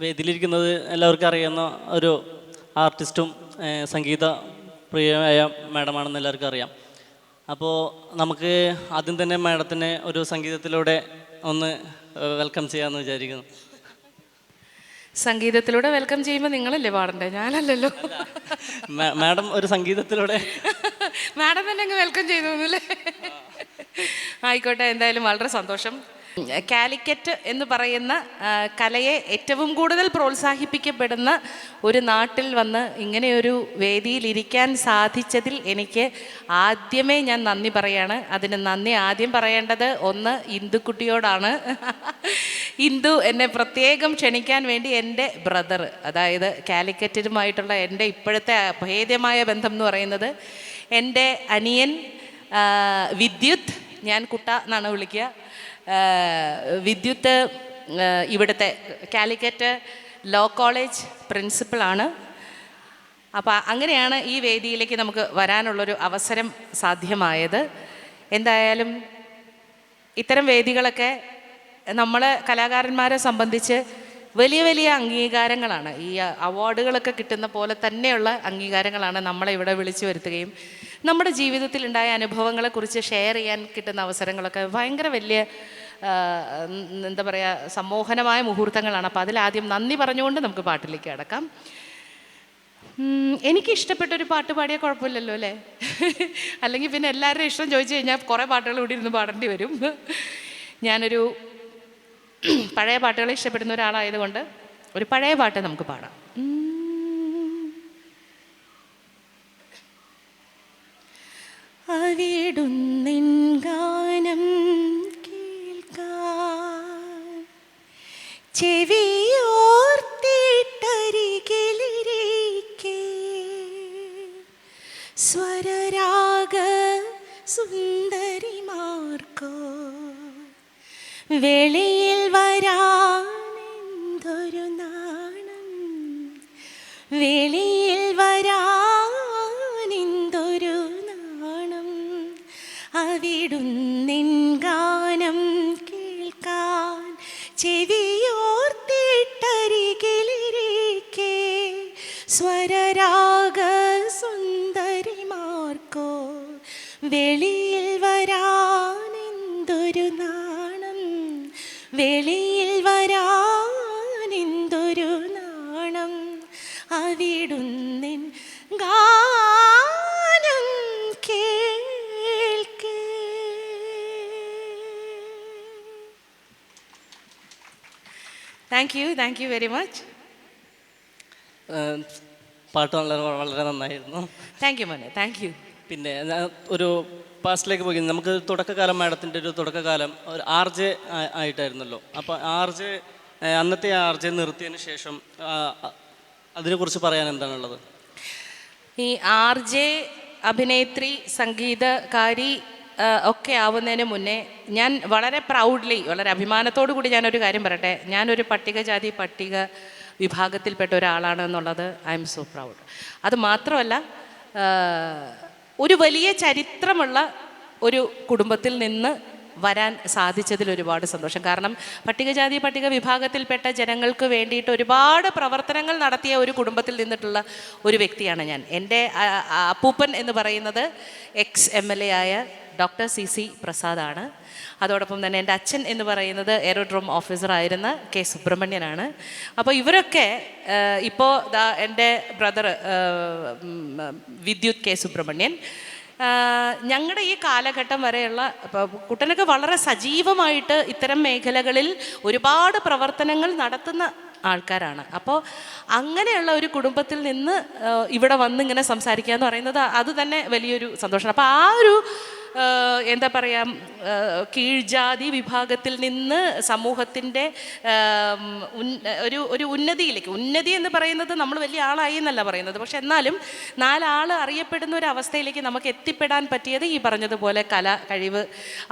വേദിയിലിരിക്കുന്നത് എല്ലാവർക്കും അറിയുന്ന ഒരു ആർട്ടിസ്റ്റും സംഗീത പ്രിയമായ മാഡമാണെന്ന് എല്ലാവർക്കും അറിയാം. അപ്പോൾ നമുക്ക് ആദ്യം തന്നെ മാഡത്തിനെ ഒരു സംഗീതത്തിലൂടെ ഒന്ന് വെൽക്കം ചെയ്യാമെന്ന് വിചാരിക്കുന്നു. സംഗീതത്തിലൂടെ വെൽക്കം ചെയ്യുമ്പോൾ നിങ്ങളല്ലേ പാടണ്ടേ? ഞാനല്ലല്ലോ. മാഡം ഒരു സംഗീതത്തിലൂടെ. മാഡം തന്നെ അങ്ങ് വെൽക്കം ചെയ്തു ആയിക്കോട്ടെ എന്തായാലും വളരെ സന്തോഷം. കാലിക്കറ്റ് എന്ന് പറയുന്ന കലയെ ഏറ്റവും കൂടുതൽ പ്രോത്സാഹിപ്പിക്കപ്പെടുന്ന ഒരു നാട്ടിൽ വന്ന് ഇങ്ങനെയൊരു വേദിയിൽ ഇരിക്കാൻ സാധിച്ചതിൽ എനിക്ക് ആദ്യമേ ഞാൻ നന്ദി പറയാണ്. അതിന് നന്ദി ആദ്യം പറയേണ്ടത് ഒന്ന് ഇന്ദുക്കുട്ടിയോടാണ്. ഇന്ദു എന്നെ പ്രത്യേകം ക്ഷണിക്കാൻ വേണ്ടി എന്റെ ബ്രദർ അതായത് കാലിക്കറ്റുമായിട്ടുള്ള എന്റെ ഇപ്പോഴത്തെ അഭേദ്യമായ ബന്ധം എന്ന് പറയുന്നത് എന്റെ അനിയൻ വിദ്യുത് ഞാൻ കുട്ട എന്നാണ് വിളിക്കുക. വിദ്യുത്ത് ഇവിടുത്തെ കാലിക്കറ്റ് ലോ കോളേജ് പ്രിൻസിപ്പളാണ് അപ്പോൾ അങ്ങനെയാണ് ഈ വേദിയിലേക്ക് നമുക്ക് വരാനുള്ളൊരു അവസരം സാധ്യമായത്. എന്തായാലും ഇത്തരം വേദികളൊക്കെ നമ്മൾ കലാകാരന്മാരെ സംബന്ധിച്ച് വലിയ വലിയ അംഗീകാരങ്ങളാണ്. ഈ അവാർഡുകളൊക്കെ കിട്ടുന്ന പോലെ തന്നെയുള്ള അംഗീകാരങ്ങളാണ് നമ്മളെ ഇവിടെ വിളിച്ചു വരുത്തുകയും നമ്മുടെ ജീവിതത്തിൽ ഉണ്ടായ അനുഭവങ്ങളെക്കുറിച്ച് ഷെയർ ചെയ്യാൻ കിട്ടുന്ന അവസരങ്ങളൊക്കെ ഭയങ്കര വലിയ എന്താ പറയുക സമ്മോഹനമായ മുഹൂർത്തങ്ങളാണ്. അപ്പോൾ അതിലാദ്യം നന്ദി പറഞ്ഞുകൊണ്ട് നമുക്ക് പാട്ടിലേക്ക് കടക്കാം. എനിക്ക് ഇഷ്ടപ്പെട്ട ഒരു പാട്ട് പാടിയാൽ കുഴപ്പമില്ലല്ലോ അല്ലേ? അല്ലെങ്കിൽ പിന്നെ എല്ലാവരുടെയും ഇഷ്ടം ചോദിച്ചു കഴിഞ്ഞാൽ കുറേ പാട്ടുകൾ കൂടി ഇരുന്ന് പാടേണ്ടി വരും. ഞാനൊരു പഴയ പാട്ടുകൾ ഇഷ്ടപ്പെടുന്ന ഒരാളായതുകൊണ്ട് ഒരു പഴയ പാട്ട് നമുക്ക് പാടാം. അവിടുന്നിൻ TV. Thank you thank you very much പാട്ട് വളരെ വളരെ നന്നായിരുന്നു. താങ്ക് യു മോനെ താങ്ക് യു പിന്നെ ഞാൻ ഒരു പാസ്റ്റിലേക്ക് പോയി. നമുക്ക് തുടക്കകാലം മാഡത്തിന്റെ ഒരു തുടക്കകാലം ഒരു ആർ ജെ ആയിട്ടായിരുന്നല്ലോ. അപ്പോൾ ആർ ജെ അന്നത്തെ ആർ ജെ നിർത്തിയതിന് ശേഷം അതിനെക്കുറിച്ച് പറയാൻ എന്താണുള്ളത്? ഈ ആർ ജെ അഭിനേത്രി സംഗീതകാരി ഒക്കെ ആവുന്നതിന് മുന്നേ ഞാൻ വളരെ പ്രൗഡ്ലി വളരെ അഭിമാനത്തോടു കൂടി ഞാനൊരു കാര്യം പറയട്ടെ. ഞാനൊരു പട്ടികജാതി പട്ടിക വിഭാഗത്തിൽപ്പെട്ട ഒരാളാണ് എന്നുള്ളത് ഐ എം സോ പ്രൗഡ് അത് മാത്രമല്ല ഒരു വലിയ ചരിത്രമുള്ള ഒരു കുടുംബത്തിൽ നിന്ന് വരാൻ സാധിച്ചതിൽ ഒരുപാട് സന്തോഷം. കാരണം പട്ടികജാതി പട്ടിക വിഭാഗത്തിൽപ്പെട്ട ജനങ്ങൾക്ക് വേണ്ടിയിട്ട് ഒരുപാട് പ്രവർത്തനങ്ങൾ നടത്തിയ ഒരു കുടുംബത്തിൽ നിന്നിട്ടുള്ള ഒരു വ്യക്തിയാണ് ഞാൻ. എന്റെ അപ്പൂപ്പൻ എന്ന് പറയുന്നത് എക്സ് എം എൽ എ ആയ ഡോക്ടർ സി സി പ്രസാദാണ്. അതോടൊപ്പം തന്നെ എന്റെ അച്ഛൻ എന്ന് പറയുന്നത് എയറോഡ്രോം ഓഫീസറായിരുന്ന കെ സുബ്രഹ്മണ്യനാണ്. അപ്പോൾ ഇവരൊക്കെ ഇപ്പോൾ ദാ എന്റെ ബ്രദർ വിദ്യുത് കെ സുബ്രഹ്മണ്യൻ. ഞങ്ങളുടെ ഈ കാലഘട്ടം വരെയുള്ള കുട്ടനൊക്കെ വളരെ സജീവമായിട്ട് ഇത്തരം മേഖലകളിൽ ഒരുപാട് പ്രവർത്തനങ്ങൾ നടത്തുന്ന ആൾക്കാരാണ്. അപ്പോൾ അങ്ങനെയുള്ള ഒരു കുടുംബത്തിൽ നിന്ന് ഇവിടെ വന്ന് ഇങ്ങനെ സംസാരിക്കുക എന്ന് പറയുന്നത് അത് തന്നെ വലിയൊരു സന്തോഷമാണ്. അപ്പോൾ ആ ഒരു എന്താ പറയുക കീഴ്ജാതി വിഭാഗത്തിൽ നിന്ന് സമൂഹത്തിന്റെ ഒരു ഒരു ഉന്നതിയിലേക്ക്. ഉന്നതി എന്ന് പറയുന്നത് നമ്മൾ വലിയ ആളായി എന്നല്ല പറയുന്നത്. പക്ഷെ എന്നാലും നാലാൾ അറിയപ്പെടുന്ന ഒരു അവസ്ഥയിലേക്ക് നമുക്ക് എത്തിപ്പെടാൻ പറ്റിയത് ഈ പറഞ്ഞതുപോലെ കല കഴിവ്.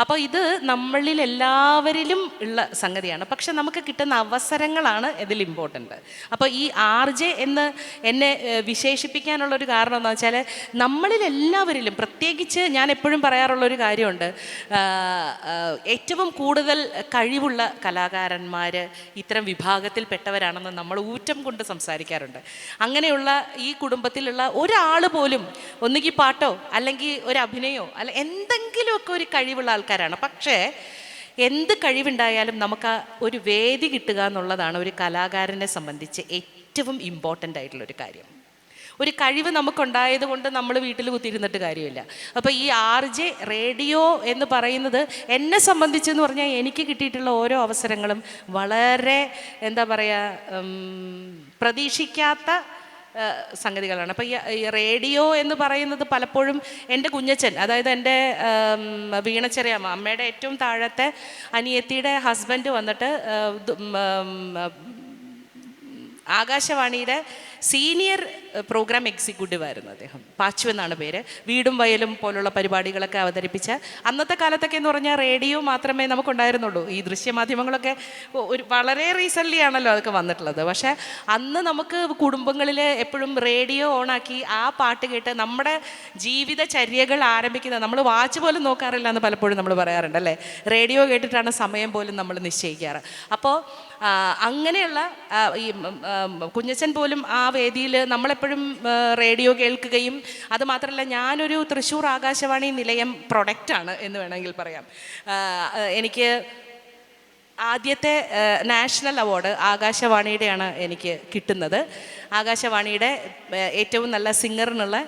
അപ്പോൾ ഇത് നമ്മളിൽ എല്ലാവരിലും ഉള്ള സംഗതിയാണ്. പക്ഷെ നമുക്ക് കിട്ടുന്ന അവസരങ്ങളാണ് ഇതിൽ ഇമ്പോർട്ടന്റ് അപ്പോൾ ഈ ആർ ജെ എന്ന് എന്നെ വിശേഷിപ്പിക്കാനുള്ളൊരു കാരണം എന്താണെന്ന് വെച്ചാൽ നമ്മളിൽ എല്ലാവരിലും പ്രത്യേകിച്ച് ഞാൻ എപ്പോഴും പറയാറുള്ളൊരു കാര്യമുണ്ട്. ഏറ്റവും കൂടുതൽ കഴിവുള്ള കലാകാരന്മാർ ഇത്തരം വിഭാഗത്തിൽപ്പെട്ടവരാണെന്ന് നമ്മൾ ഊറ്റം കൊണ്ട് സംസാരിക്കാറുണ്ട്. അങ്ങനെയുള്ള ഈ കുടുംബത്തിലുള്ള ഒരാൾ പോലും ഒന്നുകിൽ പാട്ടോ അല്ലെങ്കിൽ ഒരു അഭിനയോ അല്ല എന്തെങ്കിലുമൊക്കെ ഒരു കഴിവുള്ള ആൾക്കാരാണ്. പക്ഷേ എന്ത് കഴിവുണ്ടായാലും നമുക്ക് ഒരു വേദി കിട്ടുക എന്നുള്ളതാണ് ഒരു കലാകാരനെ സംബന്ധിച്ച് ഏറ്റവും ഇമ്പോർട്ടന്റ് ആയിട്ടുള്ളൊരു കാര്യം. ഒരു കഴിവ് നമുക്കുണ്ടായത് കൊണ്ട് നമ്മൾ വീട്ടിൽ കുത്തിയിരുന്നിട്ട് കാര്യമില്ല. അപ്പോൾ ഈ ആർ ജെ റേഡിയോ എന്ന് പറയുന്നത് എന്നെ സംബന്ധിച്ചെന്ന് പറഞ്ഞാൽ എനിക്ക് കിട്ടിയിട്ടുള്ള ഓരോ അവസരങ്ങളും വളരെ എന്താ പറയുക പ്രതീക്ഷിക്കാത്ത സംഗതികളാണ്. അപ്പോൾ ഈ റേഡിയോ എന്ന് പറയുന്നത് പലപ്പോഴും എന്റെ കുഞ്ഞച്ചൻ അതായത് എന്റെ വീണച്ചെറിയമ്മ അമ്മയുടെ ഏറ്റവും താഴത്തെ അനിയത്തിയുടെ ഹസ്ബൻഡ് വന്നിട്ട് ആകാശവാണിയുടെ സീനിയർ പ്രോഗ്രാം എക്സിക്യൂട്ടീവ് ആയിരുന്നു അദ്ദേഹം. പാച്ചു എന്നാണ് പേര്. വീടും വയലും പോലുള്ള പരിപാടികളൊക്കെ അവതരിപ്പിച്ച അന്നത്തെ കാലത്തൊക്കെ എന്ന് പറഞ്ഞാൽ റേഡിയോ മാത്രമേ നമുക്കുണ്ടായിരുന്നുള്ളൂ. ഈ ദൃശ്യമാധ്യമങ്ങളൊക്കെ ഒരു വളരെ റീസെന്റ്ലി ആണല്ലോ അതൊക്കെ വന്നിട്ടുള്ളത്. പക്ഷേ അന്ന് നമുക്ക് കുടുംബങ്ങളിൽ എപ്പോഴും റേഡിയോ ഓണാക്കി ആ പാട്ട് കേട്ട് നമ്മുടെ ജീവിതചര്യകൾ ആരംഭിക്കുന്നത് നമ്മൾ വാച്ച് പോലും നോക്കാറില്ല എന്ന് പലപ്പോഴും നമ്മൾ പറയാറുണ്ട് അല്ലേ? റേഡിയോ കേട്ടിട്ടാണ് സമയം പോലും നമ്മൾ നിശ്ചയിക്കാറ്. അപ്പോൾ അങ്ങനെയുള്ള ഈ കുഞ്ഞച്ചൻ പോലും ആ വേദിയിൽ നമ്മളെപ്പോഴും റേഡിയോ കേൾക്കുകയും അതുമാത്രമല്ല ഞാനൊരു തൃശ്ശൂർ ആകാശവാണി നിലയം പ്രൊഡക്റ്റാണ് എന്ന് വേണമെങ്കിൽ പറയാം. എനിക്ക് ആദ്യത്തെ നാഷണൽ അവാർഡ് ആകാശവാണിയുടെയാണ് എനിക്ക് കിട്ടുന്നത്. ആകാശവാണിയുടെ ഏറ്റവും നല്ല സിംഗറിനുള്ള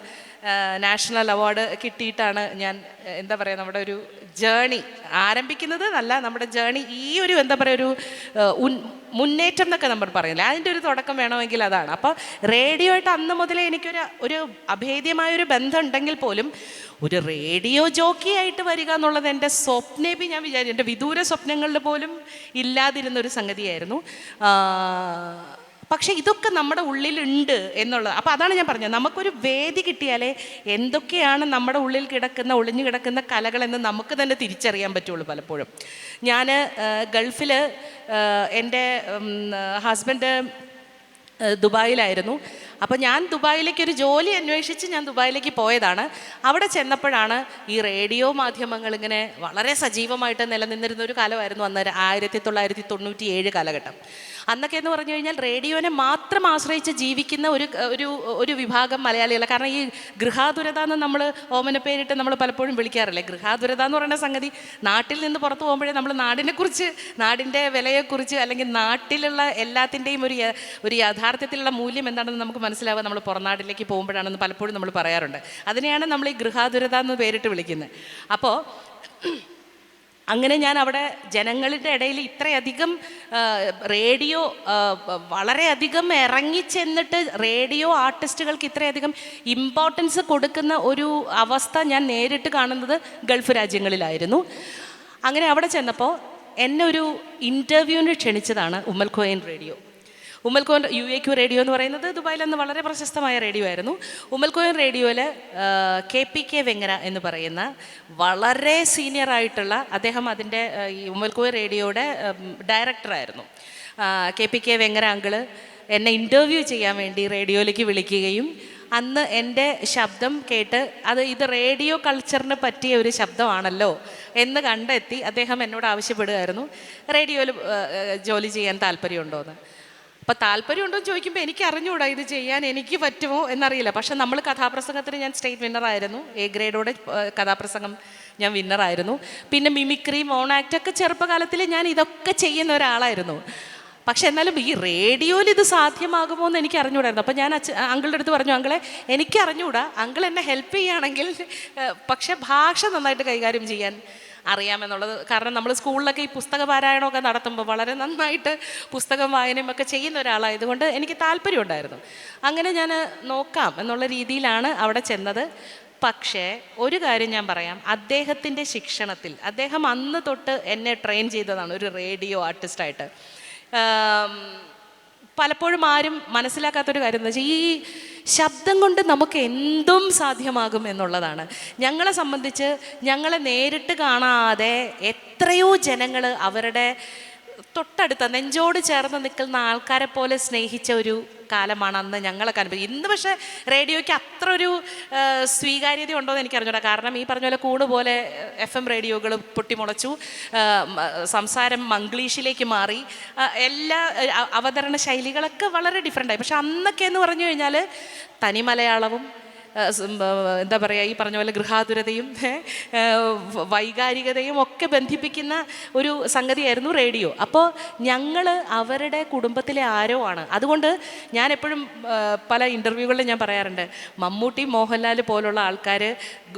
നാഷണൽ അവാർഡ് കിട്ടിയിട്ടാണ് ഞാൻ എന്താ പറയുക നമ്മുടെ ഒരു ജേണി ആരംഭിക്കുന്നത്. അല്ല നമ്മുടെ ജേണി ഈ ഒരു എന്താ പറയുക ഒരു മുന്നേറ്റം എന്നൊക്കെ നമ്മൾ പറയുന്നില്ല അതിന്റെ ഒരു തുടക്കം വേണമെങ്കിൽ അതാണ്. അപ്പോൾ റേഡിയോ ആയിട്ട് അന്ന് മുതലേ എനിക്കൊരു ഒരു അഭേദ്യമായൊരു ബന്ധം ഉണ്ടെങ്കിൽ പോലും ഒരു റേഡിയോ ജോക്കി ആയിട്ട് വരിക എന്നുള്ളത് എന്റെ സ്വപ്നേപി ഞാൻ വിചാരിച്ചു. എന്റെ വിദൂര സ്വപ്നങ്ങളിൽ പോലും ഇല്ലാതിരുന്ന ഒരു സംഗതിയായിരുന്നു പക്ഷേ ഇതൊക്കെ നമ്മുടെ ഉള്ളിലുണ്ട് എന്നുള്ളത്. അപ്പോൾ അതാണ് ഞാൻ പറഞ്ഞത്. നമുക്കൊരു വേദി കിട്ടിയാലേ എന്തൊക്കെയാണ് നമ്മുടെ ഉള്ളിൽ കിടക്കുന്ന ഒളിഞ്ഞു കിടക്കുന്ന കലകളെന്ന് നമുക്ക് തന്നെ തിരിച്ചറിയാൻ പറ്റുള്ളൂ പലപ്പോഴും. ഞാൻ ഗൾഫിൽ എന്റെ ഹസ്ബൻഡ് ദുബായിലായിരുന്നു. അപ്പോൾ ഞാൻ ദുബായിലേക്ക് ഒരു ജോലി അന്വേഷിച്ച് ഞാൻ ദുബായിലേക്ക് പോയതാണ്. അവിടെ ചെന്നപ്പോഴാണ് ഈ റേഡിയോ മാധ്യമങ്ങൾ ഇങ്ങനെ വളരെ സജീവമായിട്ട് നിലനിന്നിരുന്ന ഒരു കാലമായിരുന്നു അന്നേരം ആയിരത്തി തൊള്ളായിരത്തി തൊണ്ണൂറ്റി ഏഴ് കാലഘട്ടം. അന്നൊക്കെ എന്ന് പറഞ്ഞു കഴിഞ്ഞാൽ റേഡിയോനെ മാത്രം ആശ്രയിച്ച് ജീവിക്കുന്ന ഒരു ഒരു ഒരു വിഭാഗം മലയാളികളെ. കാരണം ഈ ഗൃഹാതുരത എന്ന് നമ്മൾ ഓമന പേരിട്ട് നമ്മൾ പലപ്പോഴും വിളിക്കാറില്ലേ? ഗൃഹാതുരത എന്ന് പറയുന്ന സംഗതി നാട്ടിൽ നിന്ന് പുറത്ത് പോകുമ്പോഴേ നമ്മൾ നാടിനെക്കുറിച്ച് നാടിന്റെ വിലയെക്കുറിച്ച് അല്ലെങ്കിൽ നാട്ടിലുള്ള എല്ലാത്തിന്റെയും ഒരു ഒരു യാഥാർത്ഥ്യത്തിലുള്ള മൂല്യം എന്താണെന്ന് നമുക്ക് മനസ്സിലാവുക നമ്മൾ പുറനാട്ടിലേക്ക് പോകുമ്പോഴാണെന്ന് പലപ്പോഴും നമ്മൾ പറയാറുണ്ട്. അതിനെയാണ് നമ്മൾ ഈ ഗൃഹാതുരത എന്ന് പേരിട്ട് വിളിക്കുന്നത് അപ്പോൾ അങ്ങനെ ഞാൻ അവിടെ ജനങ്ങളുടെ ഇടയിൽ ഇത്രയധികം റേഡിയോ വളരെയധികം ഇറങ്ങിച്ചെന്നിട്ട് റേഡിയോ ആർട്ടിസ്റ്റുകൾക്ക് ഇത്രയധികം ഇമ്പോർട്ടൻസ് കൊടുക്കുന്ന ഒരു അവസ്ഥ ഞാൻ നേരിട്ട് കാണുന്നത് ഗൾഫ് രാജ്യങ്ങളിലായിരുന്നു. അങ്ങനെ അവിടെ ചെന്നപ്പോൾ എന്നെ ഒരു ഇന്റർവ്യൂവിന് ക്ഷണിച്ചതാണ് Umm al Quwain radio. Umm al Quwain U A Q radio എന്ന് പറയുന്നത് ദുബായിൽ അന്ന് വളരെ പ്രശസ്തമായ റേഡിയോ ആയിരുന്നു. ഉമ്മൽക്കോയൻ റേഡിയോയിൽ കെ പി കെ വെങ്ങര എന്ന് പറയുന്ന വളരെ സീനിയർ ആയിട്ടുള്ള അദ്ദേഹം അതിന്റെ ഈ ഉമ്മൽക്കോയൻ റേഡിയോയുടെ ഡയറക്ടറായിരുന്നു K P K Vengara uncle എന്നെ ഇന്റർവ്യൂ ചെയ്യാൻ വേണ്ടി റേഡിയോയിലേക്ക് വിളിക്കുകയും അന്ന് എന്റെ ശബ്ദം കേട്ട് അത് ഇത് റേഡിയോ കൾച്ചറിന് പറ്റിയ ഒരു ശബ്ദമാണല്ലോ എന്ന് കണ്ടെത്തി അദ്ദേഹം എന്നോട് ആവശ്യപ്പെടുകയായിരുന്നു. റേഡിയോയിൽ ജോലി ചെയ്യാൻ താല്പര്യമുണ്ടോ എന്ന്. അപ്പോൾ താല്പര്യമുണ്ടോ എന്ന് ചോദിക്കുമ്പോൾ എനിക്ക് അറിഞ്ഞുകൂടാ ഇത് ചെയ്യാൻ എനിക്ക് പറ്റുമോ എന്നറിയില്ല. പക്ഷെ നമ്മൾ കഥാപ്രസംഗത്തിന് ഞാൻ സ്റ്റേറ്റ് വിന്നർ ആയിരുന്നു. എ ഗ്രേഡോടെ കഥാപ്രസംഗം ഞാൻ വിന്നർ ആയിരുന്നു. പിന്നെ മിമിക്രി മോൺ ആക്ട് ഒക്കെ ചെറുപ്പകാലത്തിൽ ഞാൻ ഇതൊക്കെ ചെയ്യുന്ന ഒരാളായിരുന്നു. പക്ഷെ എന്നാലും ഈ റേഡിയോയിൽ ഇത് സാധ്യമാകുമോ എന്ന് എനിക്ക് അറിഞ്ഞുകൂടായിരുന്നു അപ്പോൾ ഞാൻ അച്ഛ അങ്കിളുടെ അടുത്ത് പറഞ്ഞു അങ്കിളെ എനിക്ക് അറിഞ്ഞുകൂടാ അങ്കിൾ എന്നെ ഹെൽപ്പ് ചെയ്യുകയാണെങ്കിൽ പക്ഷെ ഭാഷ നന്നായിട്ട് കൈകാര്യം ചെയ്യാൻ അറിയാമെന്നുള്ളത്. കാരണം നമ്മൾ സ്കൂളിലൊക്കെ ഈ പുസ്തക പാരായണമൊക്കെ നടത്തുമ്പോൾ വളരെ നന്നായിട്ട് പുസ്തകം വായനയും ഒക്കെ ചെയ്യുന്ന ഒരാളായതുകൊണ്ട് എനിക്ക് താല്പര്യമുണ്ടായിരുന്നു. അങ്ങനെ ഞാൻ നോക്കാം എന്നുള്ള രീതിയിലാണ് അവിടെ ചെന്നത്. പക്ഷേ ഒരു കാര്യം ഞാൻ പറയാം. അദ്ദേഹത്തിന്റെ ശിക്ഷണത്തിൽ അദ്ദേഹം അന്ന് തൊട്ട് എന്നെ ട്രെയിൻ ചെയ്തതാണ് ഒരു റേഡിയോ ആർട്ടിസ്റ്റായിട്ട്. പലപ്പോഴും ആരും മനസ്സിലാക്കാത്തൊരു കാര്യം എന്ന് വെച്ചാൽ ഈ ശബ്ദം കൊണ്ട് നമുക്ക് എന്തും സാധ്യമാകും എന്നുള്ളതാണ്. ഞങ്ങളെ സംബന്ധിച്ച് ഞങ്ങളെ നേരിട്ട് കാണാതെ എത്രയോ ജനങ്ങൾ അവരുടെ തൊട്ടടുത്ത നെഞ്ചോട് ചേർന്ന് നിൽക്കുന്ന ആൾക്കാരെ പോലെ സ്നേഹിച്ച ഒരു കാലമാണ് അന്ന് ഞങ്ങളൊക്കെ അനുഭവിച്ചത്. ഇന്ന് പക്ഷേ റേഡിയോയ്ക്ക് അത്ര ഒരു സ്വീകാര്യത ഉണ്ടോ എന്ന് എനിക്കറിഞ്ഞൂടാ. കാരണം ഈ പറഞ്ഞ പോലെ കൂട് പോലെ എഫ് എം റേഡിയോകൾ പൊട്ടിമുളച്ചു സംസാരം മംഗ്ലീഷിലേക്ക് മാറി. എല്ലാ അവതരണ ശൈലികളൊക്കെ വളരെ ഡിഫറെന്റായി പക്ഷെ അന്നൊക്കെ എന്ന് പറഞ്ഞു കഴിഞ്ഞാൽ തനി മലയാളവും എന്താ പറയുക ഈ പറഞ്ഞ പോലെ ഗൃഹാതുരതയും വൈകാരികതയും ഒക്കെ ബന്ധിപ്പിക്കുന്ന ഒരു സംഗതിയായിരുന്നു റേഡിയോ. അപ്പോൾ ഞങ്ങൾ അവരുടെ കുടുംബത്തിലെ ആരോ ആണ്. അതുകൊണ്ട് ഞാൻ എപ്പോഴും പല ഇന്റർവ്യൂകളിലും ഞാൻ പറയാറുണ്ട് മമ്മൂട്ടി മോഹൻലാൽ പോലുള്ള ആൾക്കാർ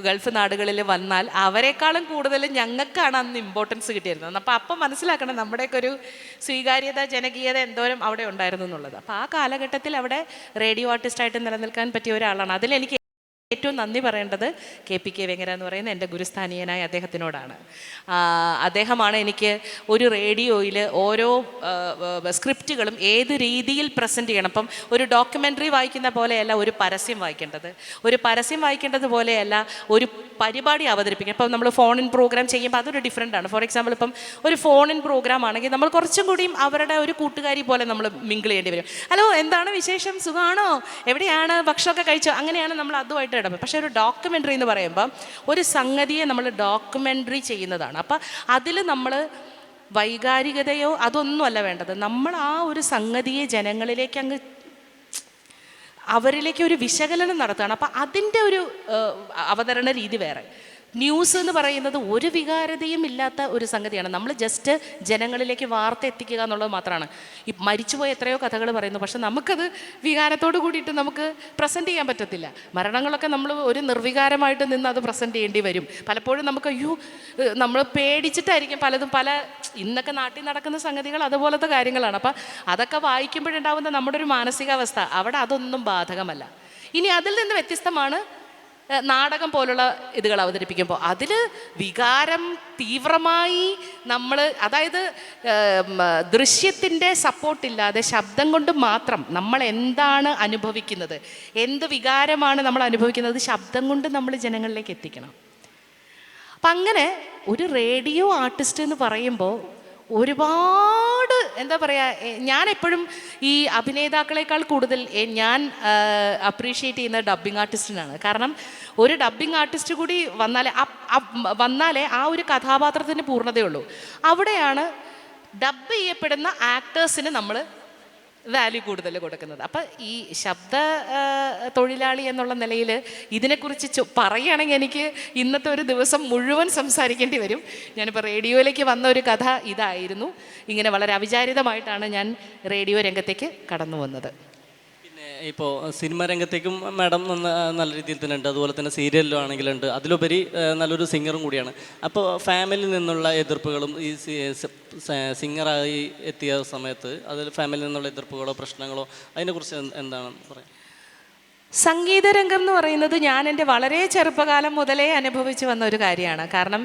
ഗൾഫ് നാടുകളിൽ വന്നാൽ അവരെക്കാളും കൂടുതൽ ഞങ്ങൾക്കാണ് അന്ന് ഇമ്പോർട്ടൻസ് കിട്ടിയിരുന്നത്. അപ്പോൾ അപ്പം മനസ്സിലാക്കണം നമ്മുടെയൊക്കെ ഒരു സ്വീകാര്യത ജനകീയത എന്തോരം അവിടെ ഉണ്ടായിരുന്നു എന്നുള്ളത്. അപ്പോൾ ആ കാലഘട്ടത്തിൽ അവിടെ റേഡിയോ ആർട്ടിസ്റ്റായിട്ട് നിലനിൽക്കാൻ പറ്റിയ ഒരാളാണ്. അതിലെനിക്ക് ഏറ്റവും നന്ദി പറയേണ്ടത് കെ പി കെ വെങ്കര എന്ന് പറയുന്ന എന്റെ ഗുരുസ്ഥാനീയനായ അദ്ദേഹത്തിനോടാണ്. അദ്ദേഹമാണ് എനിക്ക് ഒരു റേഡിയോയിൽ ഓരോ സ്ക്രിപ്റ്റുകളും ഏത് രീതിയിൽ പ്രസന്റ് ചെയ്യണം. അപ്പം ഒരു ഡോക്യുമെന്ററി വായിക്കുന്ന പോലെയല്ല ഒരു പരസ്യം വായിക്കേണ്ടത്. ഒരു പരസ്യം വായിക്കേണ്ടത് പോലെയല്ല ഒരു പരിപാടി അവതരിപ്പിക്കണം. ഇപ്പം നമ്മൾ ഫോൺ ഇൻ പ്രോഗ്രാം ചെയ്യുമ്പോൾ അതൊരു ഡിഫറെന്റ് ആണ്. ഫോർ എക്സാമ്പിൾ ഇപ്പം ഒരു ഫോൺ ഇൻ പ്രോഗ്രാം ആണെങ്കിൽ നമ്മൾ കുറച്ചും കൂടിയും അവരുടെ ഒരു കൂട്ടുകാരി പോലെ നമ്മൾ മിങ്കിൾ ചെയ്യേണ്ടി വരും. ഹലോ എന്താണ് വിശേഷം? സുഖമാണോ എവിടെയാണ്? ഭക്ഷണമൊക്കെ കഴിച്ചോ? അങ്ങനെയാണ് നമ്മൾ അതുമായിട്ട് ഇടപെടും പക്ഷേ ഒരു ഡോക്യുമെന്ററി എന്ന് പറയുമ്പം ഒരു സംഗതിയെ നമ്മൾ ഡോക്യുമെന്ററി ചെയ്യുന്നതാണ്. അപ്പം അതിൽ നമ്മൾ വൈകാരികതയോ അതൊന്നുമല്ല വേണ്ടത്. നമ്മൾ ആ ഒരു സംഗതിയെ ജനങ്ങളിലേക്ക് അങ്ങ് അവരിലേക്ക് ഒരു വിശകലനം നടത്തുകയാണ്. അപ്പം അതിന്റെ ഒരു അവതരണ രീതി വേറെ. ന്യൂസ് എന്ന് പറയുന്നത് ഒരു വികാരതയും ഇല്ലാത്ത ഒരു സംഗതിയാണ്. നമ്മൾ ജസ്റ്റ് ജനങ്ങളിലേക്ക് വാർത്ത എത്തിക്കുക എന്നുള്ളത് മാത്രമാണ്. ഈ മരിച്ചുപോയ എത്രയോ കഥകൾ പറയുന്നു. പക്ഷെ നമുക്കത് വികാരത്തോട് കൂടിയിട്ട് നമുക്ക് പ്രസന്റ് ചെയ്യാൻ പറ്റത്തില്ല. മരണങ്ങളൊക്കെ നമ്മൾ ഒരു നിർവികാരമായിട്ട് നിന്ന് അത് പ്രസന്റ് ചെയ്യേണ്ടി വരും. പലപ്പോഴും നമുക്ക് അയ്യോ നമ്മൾ പേടിച്ചിട്ടായിരിക്കും പലതും. പല ഇന്നൊക്കെ നാട്ടിൽ നടക്കുന്ന സംഗതികൾ അതുപോലത്തെ കാര്യങ്ങളാണ്. അപ്പം അതൊക്കെ വായിക്കുമ്പോഴുണ്ടാവുന്ന നമ്മുടെ ഒരു മാനസികാവസ്ഥ. അവിടെ അതൊന്നും ബാധകമല്ല. ഇനി അതിൽ നിന്ന് വ്യത്യസ്തമാണ് നാടകം പോലുള്ള ഇതുകൾ അവതരിപ്പിക്കുമ്പോൾ അതിൽ വികാരം തീവ്രമായി നമ്മൾ അതായത് ദൃശ്യത്തിന്റെ സപ്പോർട്ടില്ലാതെ ശബ്ദം കൊണ്ട് മാത്രം നമ്മൾ എന്താണ് അനുഭവിക്കുന്നത്? എന്ത് വികാരമാണ് നമ്മൾ അനുഭവിക്കുന്നത്? ശബ്ദം കൊണ്ട് നമ്മൾ ജനങ്ങളിലേക്ക് എത്തിക്കണം. അപ്പം അങ്ങനെ ഒരു റേഡിയോ ആർട്ടിസ്റ്റ് എന്ന് പറയുമ്പോൾ ഒരുപാട് എന്താ പറയുക ഞാൻ എപ്പോഴും ഈ അഭിനേതാക്കളെക്കാൾ കൂടുതൽ ഞാൻ അപ്രീഷിയേറ്റ് ചെയ്യുന്ന ഡബ്ബിംഗ് ആർട്ടിസ്റ്റിനാണ് കാരണം ഒരു ഡബ്ബിംഗ് ആർട്ടിസ്റ്റ് കൂടി വന്നാലേ വന്നാലേ ആ ഒരു കഥാപാത്രത്തിന് പൂർണതയുള്ളൂ. അവിടെയാണ് ഡബ് ചെയ്യപ്പെടുന്ന ആക്ടേഴ്സിന് നമ്മൾ വാല്യൂ കൂടുതൽ കൊടുക്കുന്നത്. അപ്പം ഈ ശബ്ദ തൊഴിലാളി എന്നുള്ള നിലയിൽ ഇതിനെക്കുറിച്ച് പറയുകയാണെങ്കിൽ എനിക്ക് ഇന്നത്തെ ഒരു ദിവസം മുഴുവൻ സംസാരിക്കേണ്ടി വരും. ഞാനിപ്പോൾ റേഡിയോയിലേക്ക് വന്ന ഒരു കഥ ഇതായിരുന്നു. ഇങ്ങനെ വളരെ അവിചാരിതമായിട്ടാണ് ഞാൻ റേഡിയോ രംഗത്തേക്ക് കടന്നു വന്നത് ഇപ്പോൾ സിനിമ രംഗത്തേക്കും മാഡം നല്ല രീതിയിൽ തന്നെ ഉണ്ട്. അതുപോലെ തന്നെ സീരിയലിലും ആണെങ്കിലുണ്ട് അതിലുപരി നല്ലൊരു സിംഗറും കൂടിയാണ്. അപ്പോൾ ഫാമിലിയിൽ നിന്നുള്ള എതിർപ്പുകളും ഈ സിംഗറായി എത്തിയ സമയത്ത് അതിൽ ഫാമിലിയിൽ നിന്നുള്ള എതിർപ്പുകളോ പ്രശ്നങ്ങളോ അതിനെക്കുറിച്ച് എന്ത്- എന്താണ് പറയാം സംഗീതരംഗം എന്ന് പറയുന്നത് ഞാൻ എന്റെ വളരെ ചെറുപ്പകാലം മുതലേ അനുഭവിച്ചു വന്ന ഒരു കാര്യമാണ്. കാരണം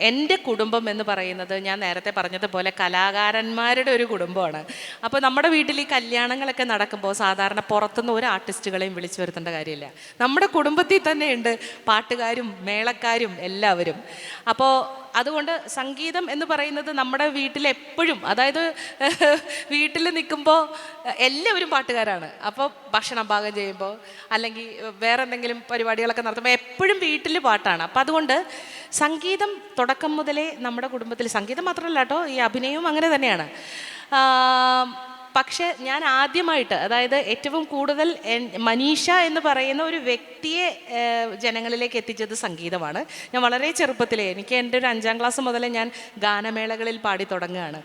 എന്റെ കുടുംബം എന്ന് പറയുന്നത് ഞാൻ നേരത്തെ പറഞ്ഞതുപോലെ കലാകാരന്മാരുടെ ഒരു കുടുംബമാണ്. അപ്പോൾ നമ്മുടെ വീട്ടിൽ ഈ കല്യാണങ്ങളൊക്കെ നടക്കുമ്പോൾ സാധാരണ പുറത്തുനിന്ന് ഒരു ആർട്ടിസ്റ്റുകളെയും വിളിച്ചു വരുത്തേണ്ട കാര്യമില്ല. നമ്മുടെ കുടുംബത്തിൽ തന്നെയുണ്ട് പാട്ടുകാരും മേളക്കാരും എല്ലാവരും. അപ്പോൾ അതുകൊണ്ട് സംഗീതം എന്ന് പറയുന്നത് നമ്മുടെ വീട്ടിൽ എപ്പോഴും അതായത് വീട്ടിൽ നിൽക്കുമ്പോൾ എല്ലാവരും പാട്ടുകാരാണ്. അപ്പോൾ ഭക്ഷണം പാകം ചെയ്യുമ്പോൾ അല്ലെങ്കിൽ വേറെ എന്തെങ്കിലും പരിപാടികളൊക്കെ നടത്തുമ്പോൾ എപ്പോഴും വീട്ടിൽ പാട്ടാണ്. അപ്പം അതുകൊണ്ട് സംഗീതം തുടക്കം മുതലേ നമ്മുടെ കുടുംബത്തിൽ സംഗീതം മാത്രമല്ല കേട്ടോ ഈ അഭിനയവും അങ്ങനെ തന്നെയാണ്. പക്ഷെ ഞാൻ ആദ്യമായിട്ട് അതായത് ഏറ്റവും കൂടുതൽ മനീഷ എന്ന് പറയുന്ന ഒരു വ്യക്തിയെ ജനങ്ങളിലേക്ക് എത്തിച്ചത് സംഗീതമാണ്. ഞാൻ വളരെ ചെറുപ്പത്തിലേ എനിക്ക് എന്റെ ഒരു അഞ്ചാം ക്ലാസ് മുതലേ ഞാൻ ഗാനമേളകളിൽ പാടി തുടങ്ങുകയാണ്.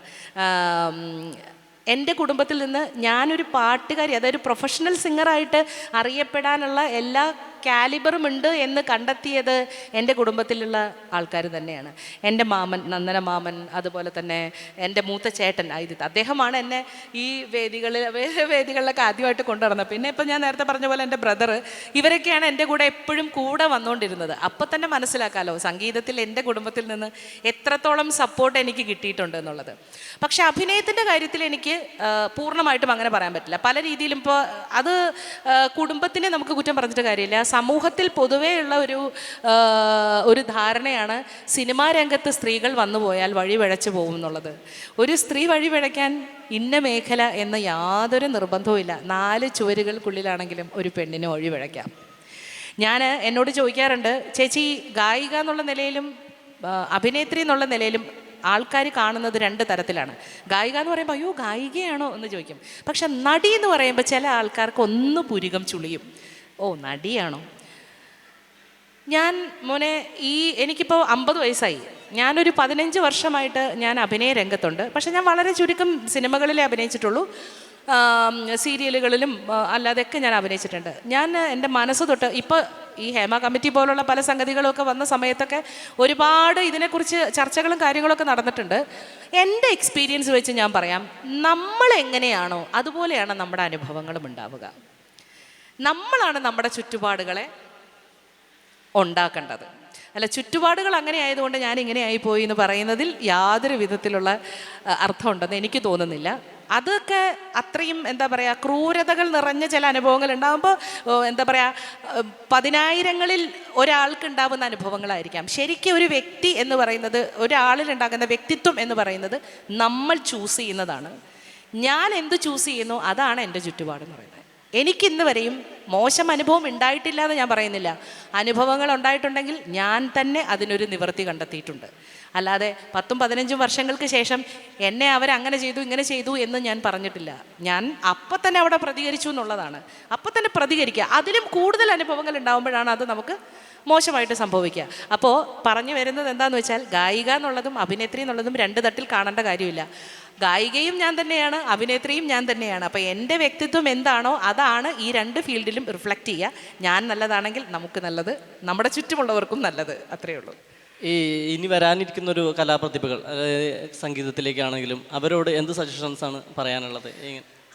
എന്റെ കുടുംബത്തിൽ നിന്ന് ഞാനൊരു പാട്ടുകാരി അതായത് പ്രൊഫഷണൽ സിംഗറായിട്ട് അറിയപ്പെടാനുള്ള എല്ലാ കാലിബറും ഉണ്ട് എന്ന് കണ്ടെത്തിയത് എന്റെ കുടുംബത്തിലുള്ള ആൾക്കാർ തന്നെയാണ്. എന്റെ മാമൻ നന്ദന മാമൻ അതുപോലെ തന്നെ എന്റെ മൂത്ത ചേട്ടൻ ആയിരത്ത് അദ്ദേഹമാണ് എന്നെ ഈ വേദികളിൽ വേദികളിലൊക്കെ ആദ്യമായിട്ട് കൊണ്ടുവരുന്നത് പിന്നെ ഇപ്പം ഞാൻ നേരത്തെ പറഞ്ഞ പോലെ എന്റെ ബ്രദർ ഇവരൊക്കെയാണ് എന്റെ കൂടെ എപ്പോഴും കൂടെ വന്നുകൊണ്ടിരുന്നത് അപ്പം തന്നെ മനസ്സിലാക്കാമല്ലോ സംഗീതത്തിൽ എന്റെ കുടുംബത്തിൽ നിന്ന് എത്രത്തോളം സപ്പോർട്ട് എനിക്ക് കിട്ടിയിട്ടുണ്ട് എന്നുള്ളത്. പക്ഷേ അഭിനയത്തിന്റെ കാര്യത്തിൽ എനിക്ക് പൂർണമായിട്ടും അങ്ങനെ പറയാൻ പറ്റില്ല. പല രീതിയിലും ഇപ്പോൾ അത് കുടുംബത്തിനെ നമുക്ക് കുറ്റം പറഞ്ഞിട്ട് കാര്യമില്ല. സമൂഹത്തിൽ പൊതുവെയുള്ള ഒരു ഒരു ധാരണയാണ് സിനിമാ രംഗത്ത് സ്ത്രീകൾ വന്നു പോയാൽ വഴി പിഴച്ചു പോകും എന്നുള്ളത്. ഒരു സ്ത്രീ വഴി ഇന്ന മേഖല എന്ന യാതൊരു നിർബന്ധവുമില്ല നാല് ചുവരുകൾക്കുള്ളിലാണെങ്കിലും ഒരു പെണ്ണിനെ വഴി ഞാൻ എന്നോട് ചോദിക്കാറുണ്ട് ചേച്ചി ഗായിക എന്നുള്ള നിലയിലും അഭിനേത്രി എന്നുള്ള നിലയിലും ആൾക്കാർ കാണുന്നത് രണ്ട് തരത്തിലാണ്. ഗായിക എന്ന് പറയുമ്പോൾ അയ്യോ ഗായികയാണോ? എന്ന് ചോദിക്കും. പക്ഷെ നടി എന്ന് പറയുമ്പോൾ ചില ആൾക്കാർക്ക് ഒന്ന് പുരുകം ചുളിയും. ഓ നടിയാണോ? ഞാൻ മോനെ ഈ എനിക്കിപ്പോൾ അമ്പത് വയസ്സായി. ഞാനൊരു പതിനഞ്ച് വർഷമായിട്ട് ഞാൻ അഭിനയ രംഗത്തുണ്ട്. പക്ഷേ ഞാൻ വളരെ ചുരുക്കം സിനിമകളിലേ അഭിനയിച്ചിട്ടുള്ളൂ. സീരിയലുകളിലും അല്ലാതെയൊക്കെ ഞാൻ അഭിനയിച്ചിട്ടുണ്ട്. ഞാൻ എന്റെ മനസ്സ് തൊട്ട് ഇപ്പോൾ ഈ ഹേമ കമ്മിറ്റി പോലുള്ള പല സംഗതികളൊക്കെ വന്ന സമയത്തൊക്കെ ഒരുപാട് ഇതിനെക്കുറിച്ച് ചർച്ചകളും കാര്യങ്ങളൊക്കെ നടന്നിട്ടുണ്ട്. എന്റെ എക്സ്പീരിയൻസ് വെച്ച് ഞാൻ പറയാം നമ്മൾ എങ്ങനെയാണോ അതുപോലെയാണ് നമ്മുടെ അനുഭവങ്ങളും ഉണ്ടാവുക. നമ്മളാണ് നമ്മുടെ ചുറ്റുപാടുകളെ ഉണ്ടാക്കേണ്ടത്. അല്ല ചുറ്റുപാടുകൾ അങ്ങനെ ആയതുകൊണ്ട് ഞാൻ ഇങ്ങനെ ആയിപ്പോയി എന്ന് പറയുന്നതിൽ യാതൊരു വിധത്തിലുള്ള അർത്ഥമുണ്ടെന്ന് എനിക്ക് തോന്നുന്നില്ല. അതൊക്കെ അത്രയും എന്താ പറയുക ക്രൂരതകൾ നിറഞ്ഞ ചില അനുഭവങ്ങൾ ഉണ്ടാകുമ്പോൾ എന്താ പറയുക പതിനായിരങ്ങളിൽ ഒരാൾക്ക് ഉണ്ടാകുന്ന അനുഭവങ്ങളായിരിക്കാം. ശരിക്കും ഒരു വ്യക്തി എന്ന് പറയുന്നത് ഒരാളിൽ ഉണ്ടാകുന്ന വ്യക്തിത്വം എന്ന് പറയുന്നത് നമ്മൾ ചൂസ് ചെയ്യുന്നതാണ്. ഞാൻ എന്ത് ചൂസ് ചെയ്യുന്നു അതാണ് എന്റെ ചുറ്റുപാടെന്ന് പറയുന്നത്. എനിക്കിന്ന് വരെയും മോശം അനുഭവം ഉണ്ടായിട്ടില്ല എന്ന് ഞാൻ പറയുന്നില്ല. അനുഭവങ്ങൾ ഉണ്ടായിട്ടുണ്ടെങ്കിൽ ഞാൻ തന്നെ അതിനൊരു നിവൃത്തി കണ്ടെത്തിയിട്ടുണ്ട്. അല്ലാതെ പത്തും പതിനഞ്ചും വർഷങ്ങൾക്ക് ശേഷം എന്നെ അവരങ്ങനെ ചെയ്തു ഇങ്ങനെ ചെയ്തു എന്ന് ഞാൻ പറഞ്ഞിട്ടില്ല. ഞാൻ അപ്പം തന്നെ അവിടെ പ്രതികരിച്ചു എന്നുള്ളതാണ്. അപ്പം തന്നെ പ്രതികരിക്കുക. അതിലും കൂടുതൽ അനുഭവങ്ങൾ ഉണ്ടാകുമ്പോഴാണ് അത് നമുക്ക് മോശമായിട്ട് സംഭവിക്കുക. അപ്പോൾ പറഞ്ഞു വരുന്നത് എന്താണെന്ന് വെച്ചാൽ ഗായിക എന്നുള്ളതും അഭിനേത്രി എന്നുള്ളതും രണ്ട് തട്ടിൽ കാണേണ്ട കാര്യമില്ല. ഗായികയും ഞാൻ തന്നെയാണ് അഭിനേത്രിയും ഞാൻ തന്നെയാണ്. അപ്പോൾ എന്റെ വ്യക്തിത്വം എന്താണോ അതാണ് ഈ രണ്ട് ഫീൽഡിലും റിഫ്ലക്റ്റ് ചെയ്യുക. ഞാൻ നല്ലതാണെങ്കിൽ നമുക്ക് നല്ലത് നമ്മുടെ ചുറ്റുമുള്ളവർക്കും നല്ലത്. അത്രയേ ഉള്ളൂ. ഈ ഇനി വരാനിരിക്കുന്ന ഒരു കലാപ്രതിഭകൾ സംഗീതത്തിലേക്കാണെങ്കിലും അവരോട് എന്ത് സജഷൻസ് ആണ് പറയാനുള്ളത്?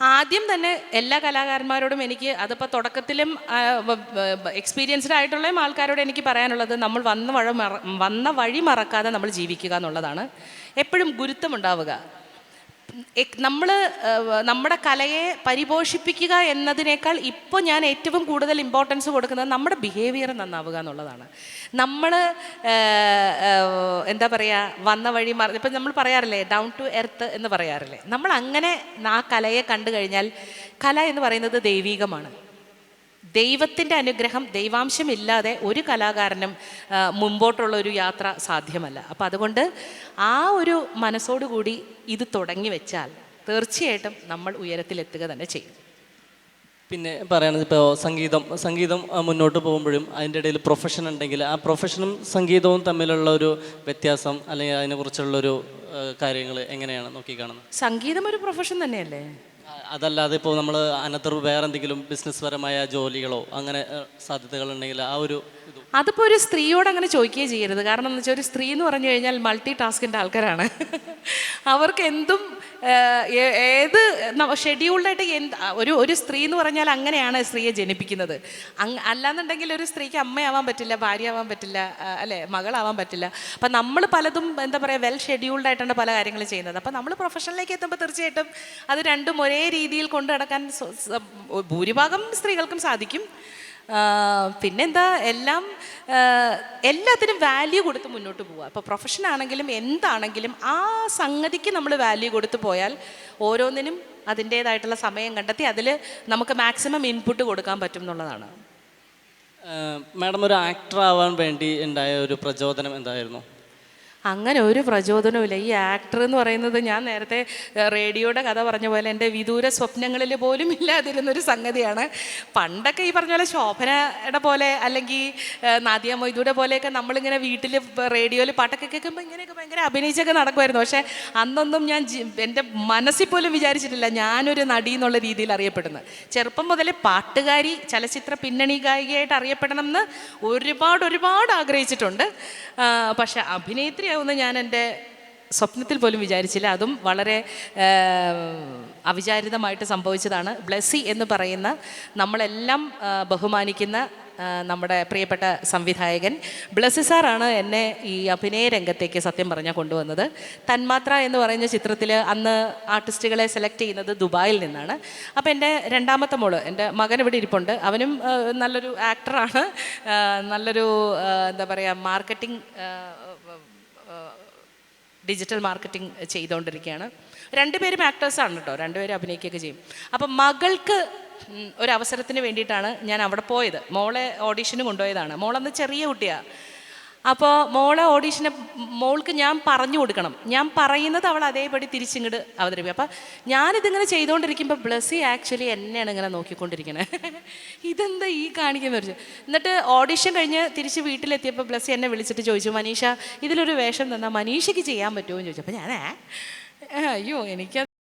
ആദ്യം തന്നെ എല്ലാ കലാകാരന്മാരോടും എനിക്ക് അതിപ്പോൾ തുടക്കത്തിലും എക്സ്പീരിയൻസ്ഡ് ആയിട്ടുള്ള ആൾക്കാരോട് എനിക്ക് പറയാനുള്ളത് നമ്മൾ വന്ന വഴി വന്ന വഴി മറക്കാതെ നമ്മൾ ജീവിക്കുക എന്നുള്ളതാണ്. എപ്പോഴും ഗുരുത്വം ഉണ്ടാവുക. നമ്മൾ നമ്മുടെ കലയെ പരിപോഷിപ്പിക്കുക എന്നതിനേക്കാൾ ഇപ്പോൾ ഞാൻ ഏറ്റവും കൂടുതൽ ഇമ്പോർട്ടൻസ് കൊടുക്കുന്നത് നമ്മുടെ ബിഹേവിയർ നന്നാവുക എന്നുള്ളതാണ്. നമ്മൾ എന്താ പറയുക വന്ന വഴി മറ ഇപ്പം നമ്മൾ പറയാറില്ലേ ഡൗൺ ടു എർത്ത് എന്ന് പറയാറില്ലേ. നമ്മൾ അങ്ങനെ ആ കലയെ കണ്ടു കഴിഞ്ഞാൽ കല എന്ന് പറയുന്നത് ദൈവീകമാണ്. ദൈവത്തിന്റെ അനുഗ്രഹം ദൈവാംശമില്ലാതെ ഒരു കലാകാരനും മുമ്പോട്ടുള്ള ഒരു യാത്ര സാധ്യമല്ല. അപ്പോൾ അതുകൊണ്ട് ആ ഒരു മനസ്സോടുകൂടി ഇത് തുടങ്ങി വെച്ചാൽ തീർച്ചയായിട്ടും നമ്മൾ ഉയരത്തിലെത്തുക തന്നെ ചെയ്യും. പിന്നെ പറയുന്നത് ഇപ്പോൾ സംഗീതം സംഗീതം മുന്നോട്ട് പോകുമ്പോഴും അതിന്റെ ഇടയിൽ പ്രൊഫഷൻ ഉണ്ടെങ്കിൽ ആ പ്രൊഫഷനും സംഗീതവും തമ്മിലുള്ള ഒരു വ്യത്യാസം അല്ലെങ്കിൽ അതിനെക്കുറിച്ചുള്ളൊരു കാര്യങ്ങൾ എങ്ങനെയാണ് നോക്കിക്കാണുന്നത് സംഗീതം ഒരു പ്രൊഫഷൻ തന്നെയല്ലേ? അതല്ലാതെ ഇപ്പോൾ നമ്മൾ അനന്തർ വേറെ എന്തെങ്കിലും ബിസിനസ് പരമായ ജോലികളോ അങ്ങനെ സാധ്യതകൾ ഉണ്ടെങ്കിൽ ആ ഒരു അതിപ്പോൾ ഒരു സ്ത്രീയോട് അങ്ങനെ ചോദിക്കുകയും ചെയ്യരുത്. കാരണം എന്ന് വെച്ചാൽ ഒരു സ്ത്രീ എന്ന് പറഞ്ഞു കഴിഞ്ഞാൽ മൾട്ടി ടാസ്കിന്റെ ആൾക്കാരാണ്. അവർക്ക് എന്തും ഏത് ഷെഡ്യൂൾഡായിട്ട് എന്ത് ഒരു ഒരു സ്ത്രീ എന്ന് പറഞ്ഞാൽ അങ്ങനെയാണ് സ്ത്രീയെ ജനിപ്പിക്കുന്നത്. അങ് അല്ലാന്നുണ്ടെങ്കിൽ ഒരു സ്ത്രീക്ക് അമ്മയാവാൻ പറ്റില്ല ഭാര്യയാവാൻ പറ്റില്ല അല്ലേ മകളാവാൻ പറ്റില്ല. അപ്പം നമ്മൾ പലതും എന്താ പറയുക വെൽ ഷെഡ്യൂൾഡായിട്ടാണ് പല കാര്യങ്ങളും ചെയ്യുന്നത്. അപ്പം നമ്മൾ പ്രൊഫഷനിലേക്ക് എത്തുമ്പോൾ തീർച്ചയായിട്ടും അത് രണ്ടും ഒരേ രീതിയിൽ കൊണ്ടു നടക്കാൻ ഭൂരിഭാഗം സ്ത്രീകൾക്കും സാധിക്കും. പിന്നെന്താ എല്ലാം എല്ലാത്തിനും വാല്യൂ കൊടുത്ത് മുന്നോട്ട് പോവുക. ഇപ്പോൾ പ്രൊഫഷൻ ആണെങ്കിലും എന്താണെങ്കിലും ആ സംഗതിക്ക് നമ്മൾ വാല്യൂ കൊടുത്ത് പോയാൽ ഓരോന്നിനും അതിന്റേതായിട്ടുള്ള സമയം കണ്ടെത്തി അതിൽ നമുക്ക് മാക്സിമം ഇൻപുട്ട് കൊടുക്കാൻ പറ്റും എന്നുള്ളതാണ്. മാഡം ഒരു ആക്ടർ ആവാൻ വേണ്ടി ഉണ്ടായ ഒരു പ്രചോദനം എന്തായിരുന്നു? അങ്ങനെ ഒരു പ്രചോദനവുമില്ല. ഈ ആക്ടർ എന്ന് പറയുന്നത് ഞാൻ നേരത്തെ റേഡിയോയുടെ കഥ പറഞ്ഞ പോലെ എന്റെ വിദൂര സ്വപ്നങ്ങളിൽ പോലും ഇല്ലാതിരുന്നൊരു സംഗതിയാണ്. പണ്ടൊക്കെ ഈ പറഞ്ഞ പോലെ ശോഭനയുടെ പോലെ അല്ലെങ്കിൽ നാദിയ മൊയ്തുയുടെ പോലെയൊക്കെ നമ്മളിങ്ങനെ വീട്ടിൽ റേഡിയോയിൽ പാട്ടൊക്കെ കേൾക്കുമ്പോൾ ഇങ്ങനെയൊക്കെ ഭയങ്കര അഭിനയിച്ചൊക്കെ നടക്കുമായിരുന്നു പക്ഷേ അന്നൊന്നും ഞാൻ എന്റെ മനസ്സിൽ പോലും വിചാരിച്ചിട്ടില്ല ഞാനൊരു നടി എന്നുള്ള രീതിയിൽ അറിയപ്പെടുന്നത്. ചെറുപ്പം മുതലേ പാട്ടുകാരി ചലച്ചിത്ര പിന്നണി ഗായികയായിട്ട് അറിയപ്പെടണം എന്ന് ഒരുപാട് ഒരുപാട് ആഗ്രഹിച്ചിട്ടുണ്ട്. പക്ഷേ പക്ഷെ അഭിനേത്രിയാവുന്ന ഞാൻ എന്റെ സ്വപ്നത്തിൽ പോലും വിചാരിച്ചില്ല. അതും വളരെ അവിചാരിതമായിട്ട് സംഭവിച്ചതാണ്. ബ്ലെസ്സി എന്ന് പറയുന്ന നമ്മളെല്ലാം ബഹുമാനിക്കുന്ന നമ്മുടെ പ്രിയപ്പെട്ട സംവിധായകൻ ബ്ലസ്സി സാറാണ് എന്നെ ഈ അഭിനയ രംഗത്തേക്ക് സത്യം പറഞ്ഞാൽ കൊണ്ടുവന്നത്. തന്മാത്ര എന്ന് പറയുന്ന ചിത്രത്തിൽ അന്ന് ആർട്ടിസ്റ്റുകളെ സെലക്ട് ചെയ്യുന്നത് ദുബായിൽ നിന്നാണ്. അപ്പോൾ എന്റെ രണ്ടാമത്തെ മോൾ എന്റെ മകൻ ഇവിടെ ഇരിപ്പുണ്ട്. അവനും നല്ലൊരു ആക്ടറാണ്. നല്ലൊരു എന്താ പറയുക മാർക്കറ്റിംഗ് ഡിജിറ്റൽ മാർക്കറ്റിംഗ് ചെയ്തുകൊണ്ടിരിക്കുകയാണ്. രണ്ടുപേരും ആക്ടേഴ്സാണ് കേട്ടോ രണ്ടുപേരും അഭിനയിക്കുകയൊക്കെ ചെയ്യും. അപ്പം മകൾക്ക് ഒരു അവസരത്തിന് വേണ്ടിയിട്ടാണ് ഞാൻ അവിടെ പോയത്. മോളെ ഓഡീഷന് കൊണ്ടുപോയതാണ്. മോളന്ന് ചെറിയ കുട്ടിയാണ് അപ്പോൾ മോളെ ഓഡീഷന് മോൾക്ക് ഞാൻ പറഞ്ഞു കൊടുക്കണം. ഞാൻ പറയുന്നത് അവൾ അതേപടി തിരിച്ചിങ്ങോട്ട് അവതരിപ്പിക്കും. അപ്പം ഞാനിതിങ്ങനെ ചെയ്തുകൊണ്ടിരിക്കുമ്പോൾ ബ്ലസ്സി ആക്ച്വലി എന്നെയാണ് ഇങ്ങനെ നോക്കിക്കൊണ്ടിരിക്കണേ. ഇതെന്താ ഈ കാണിക്കുന്ന വെച്ചു എന്നിട്ട് ഓഡീഷൻ കഴിഞ്ഞ് തിരിച്ച് വീട്ടിലെത്തിയപ്പോൾ ബ്ലസ്സി എന്നെ വിളിച്ചിട്ട് ചോദിച്ചു മനീഷ ഇതിലൊരു വേഷം തന്നാൽ മനീഷയ്ക്ക് ചെയ്യാൻ പറ്റുമോ? എന്ന് ചോദിച്ചു. അപ്പോൾ ഞാൻ അയ്യോ എനിക്ക്